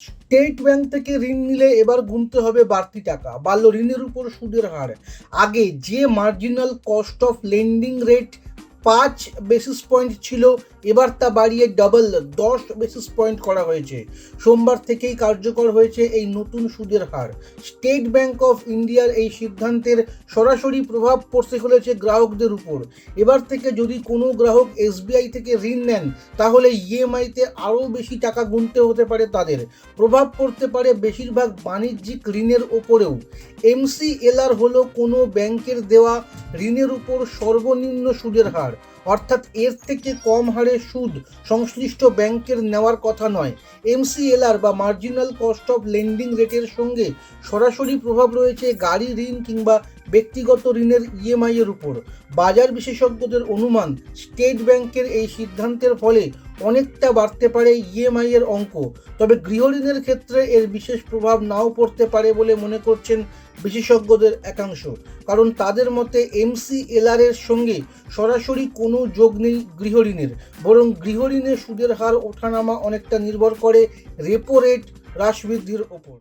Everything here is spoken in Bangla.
স্টেট ব্যাংক থেকে ঋণ নিলে এবার গুনতে হবে বাড়তি টাকা। বাড়ল ঋণের উপর সুদের হার। আগে যে marginal cost of lending rate পাঁচ বেসিস পয়েন্ট ছিল, এবার তা বাড়িয়ে ডাবল দশ বেসিস পয়েন্ট করা হয়েছে। সোমবার থেকেই কার্যকর হয়েছে এই নতুন সুদের হার। স্টেট ব্যাংক অফ ইন্ডিয়ার এই সিদ্ধান্তের সরাসরি প্রভাব পড়তে চলেছে গ্রাহকদের উপর। এবার থেকে যদি কোনো গ্রাহক এসবিআই থেকে ঋণ নেন, তাহলে ইএমআইতে আরও বেশি টাকা গুনতে হতে পারে তাদের। প্রভাব পড়তে পারে বেশিরভাগ বাণিজ্যিক ঋণের ওপরেও। এমসিএলআর হলো কোনো ব্যাংকের দেওয়া ঋণের উপর সর্বনিম্ন সুদের হার। অর্থাৎ এর থেকে কম হারে সুদ সংশ্লিষ্ট ব্যাংকের নেওয়ার কথা নয়। এমসিএলআর বা মার্জিনাল কস্ট অফ লেন্ডিং রেটের সঙ্গে সরাসরি প্রভাব রয়েছে গাড়ি ঋণ কিংবা ব্যক্তিগত ঋণের ইএমআই এর উপর। বাজার বিশেষজ্ঞদের অনুমান, স্টেট ব্যাংকের এই সিদ্ধান্তের ফলে অনেকটা বাড়তে পারে ইএমআই এর অঙ্ক। তবে গৃহঋণের ক্ষেত্রে এর বিশেষ প্রভাব নাও পড়তে পারে বলে মনে করছেন বিশেষজ্ঞদের একাংশ। কারণ তাদের মতে এমসিএলআর এর সঙ্গে সরাসরি কোনো যোগ নেই গৃহঋণের বরং গৃহঋণের সুদের হার ওঠানামা অনেকটা নির্ভর করে রেপো রেট হ্রাস বৃদ্ধির ওপর।